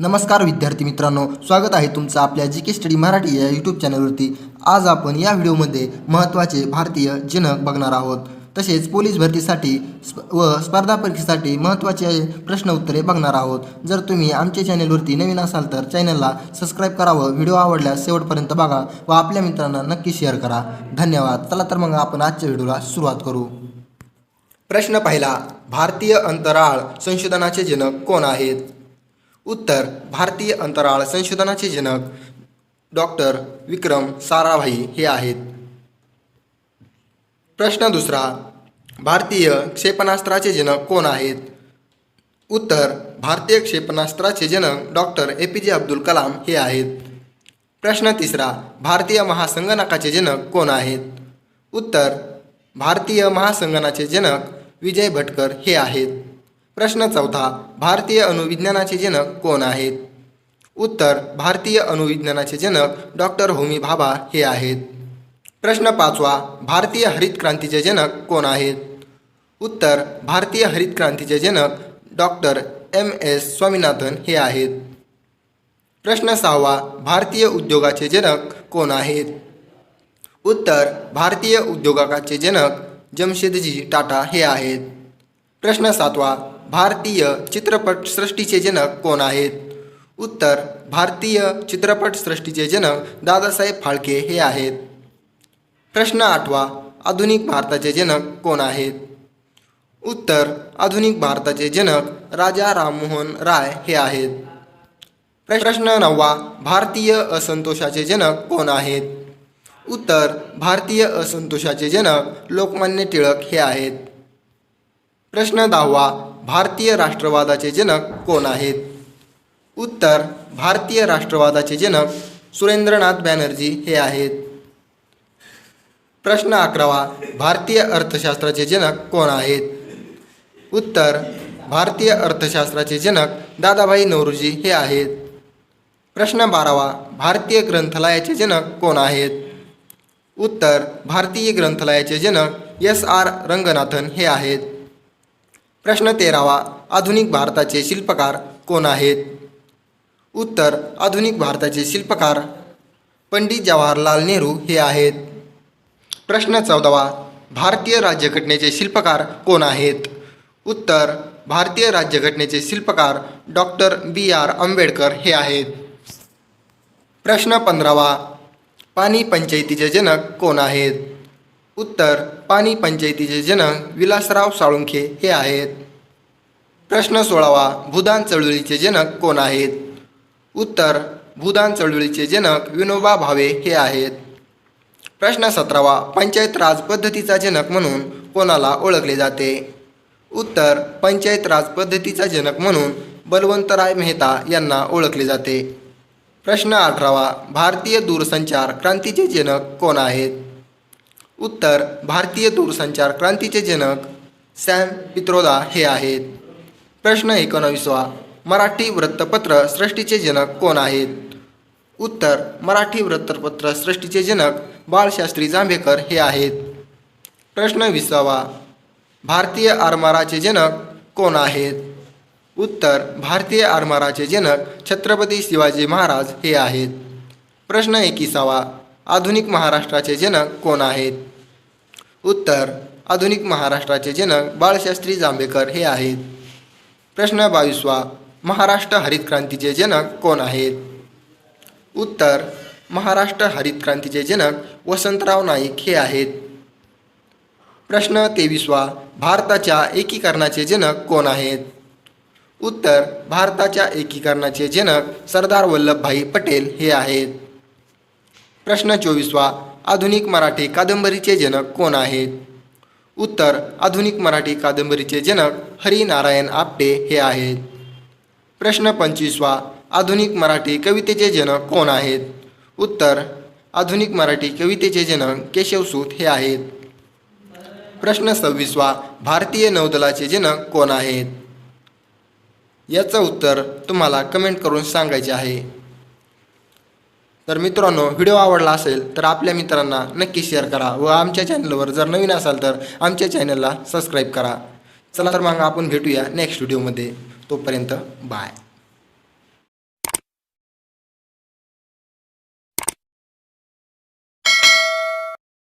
नमस्कार विद्यार्थी मित्रांनो स्वागत आहे तुमचं आपल्या जी के स्टडी मराठी या यूट्यूब चॅनलवरती आज आपण या व्हिडिओमध्ये महत्त्वाचे भारतीय जनक बघणार आहोत. तसेच पोलीस भरतीसाठी स्प- व स्पर्धा परीक्षेसाठी महत्त्वाचे प्रश्न उत्तरे बघणार आहोत. जर तुम्ही आमच्या चॅनलवरती नवीन असाल तर चॅनलला सबस्क्राईब करावं व्हिडिओ आवडल्यास शेवटपर्यंत बघा व आपल्या मित्रांना नक्की शेअर करा. धन्यवाद. चला तर मग आपण आजच्या व्हिडिओला सुरुवात करू. प्रश्न पहिला भारतीय अंतराळ संशोधनाचे जनक कोण आहेत? उत्तर भारतीय अंतराळ संशोधनाचे जनक डॉक्टर विक्रम साराभाई हे आहेत. प्रश्न दुसरा भारतीय क्षेपणास्त्राचे जनक कोण आहेत? उत्तर भारतीय क्षेपणास्त्राचे जनक डॉक्टर ए पी जे अब्दुल कलाम हे आहेत. प्रश्न तिसरा भारतीय महासंगणकाचे जनक कोण आहेत? उत्तर भारतीय महासंगणाचे जनक विजय भटकर हे आहेत. प्रश्न चौथा भारतीय अणुविज्ञानाचे जनक कोण आहेत? उत्तर भारतीय अणुविज्ञानाचे जनक डॉक्टर होमी भाभा हे आहेत. प्रश्न पाचवा भारतीय हरित क्रांतीचे जनक कोण आहेत? उत्तर भारतीय हरित क्रांतीचे जनक डॉक्टर एम एस स्वामीनाथन हे आहेत. प्रश्न सहावा भारतीय उद्योगाचे जनक कोण आहेत? उत्तर भारतीय उद्योगाचे जनक जमशेदजी टाटा हे आहेत. प्रश्न सातवा भारतीय चित्रपट सृष्टीचे जनक कोण आहेत? उत्तर भारतीय चित्रपट सृष्टीचे जनक दादासाहेब फाळके हे आहेत. प्रश्न आठवा आधुनिक भारताचे जनक कोण आहेत? उत्तर आधुनिक भारताचे जनक राजा राममोहन राय हे आहेत. प्रश्न नववा भारतीय असंतोषाचे जनक कोण आहेत? उत्तर भारतीय असंतोषाचे जनक लोकमान्य टिळक हे आहेत. प्रश्न दहावा भारतीय राष्ट्रवादाचे जनक कोण आहेत? उत्तर भारतीय राष्ट्रवादाचे जनक सुरेंद्रनाथ बॅनर्जी हे आहेत. प्रश्न अकरावा भारतीय अर्थशास्त्राचे जनक कोण आहेत? उत्तर भारतीय अर्थशास्त्राचे जनक दादाभाई नौरोजी हे आहेत. प्रश्न बारावा भारतीय ग्रंथालयाचे जनक कोण आहेत? उत्तर भारतीय ग्रंथालयाचे जनक एस आर रंगनाथन हे आहेत. प्रश्न तेरावा आधुनिक भारताचे शिल्पकार कोण आहेत? उत्तर आधुनिक भारताचे शिल्पकार पंडित जवाहरलाल नेहरू हे आहेत. प्रश्न चौदावा भारतीय राज्यघटनेचे शिल्पकार कोण आहेत? उत्तर भारतीय राज्यघटनेचे शिल्पकार डॉक्टर बी आर आंबेडकर हे आहेत. प्रश्न पंधरावा पाणी पंचायतीचे जनक कोण आहेत? उत्तर पाणी पंचायतीचे जनक विलासराव साळुंखे हे आहेत. प्रश्न सोळावा भूदान चळवळीचे जनक कोण आहेत? उत्तर भूदान चळवळीचे जनक विनोबा भावे हे आहेत. प्रश्न सतरावा पंचायत राज पद्धतीचा जनक म्हणून कोणाला ओळखले जाते? उत्तर पंचायत राज पद्धतीचा जनक म्हणून बलवंतराय मेहता यांना ओळखले जाते. प्रश्न अठरावा भारतीय दूरसंचार क्रांतीचे जनक कोण आहेत? उत्तर भारतीय दूरसंचार क्रांतीचे जनक सॅम पित्रोदा हे आहेत. प्रश्न एकोणावीसवा मराठी वृत्तपत्र सृष्टीचे जनक कोण आहेत? उत्तर मराठी वृत्तपत्र सृष्टीचे जनक बाळशास्त्री जांभेकर हे आहेत. प्रश्न विसावा भारतीय आरमाराचे जनक कोण आहेत? उत्तर भारतीय आरमाराचे जनक छत्रपती शिवाजी महाराज हे आहेत. प्रश्न एकिसावा आधुनिक महाराष्ट्राचे जनक कोण आहेत? उत्तर आधुनिक महाराष्ट्राचे जनक बाळशास्त्री जांभेकर हे आहेत. प्रश्न बावीसवा महाराष्ट्र हरित क्रांतीचे जनक कोण आहेत? उत्तर महाराष्ट्र हरित क्रांतीचे जनक वसंतराव नाईक हे आहेत. प्रश्न तेवीसवा भारताच्या एकीकरणाचे जनक कोण आहेत? उत्तर भारताच्या एकीकरणाचे जनक सरदार वल्लभभाई पटेल हे आहेत. प्रश्न चोवीसवा आधुनिक मराठी कादंबरीचे जनक कोण आहेत? उत्तर आधुनिक मराठी कादंबरीचे जनक हरिनारायण आपटे हे आहेत. प्रश्न पंचवीसवा आधुनिक मराठी कवितेचे जनक कोण आहेत? उत्तर आधुनिक मराठी कवितेचे जनक केशवसूत हे आहेत. प्रश्न सव्वीसवा भारतीय नौदलाचे जनक कोण आहेत? याचं उत्तर तुम्हाला कमेंट करून सांगायचे आहे. तर मित्रांनो व्हिडिओ आवडला असेल तर आपल्या मित्रांना नक्की शेअर करा व आमच्या चॅनलवर जर नवीन असाल तर आमच्या चॅनलला सबस्क्राईब करा. चला तर मग आपण भेटूया नेक्स्ट व्हिडिओमध्ये तोपर्यंत बाय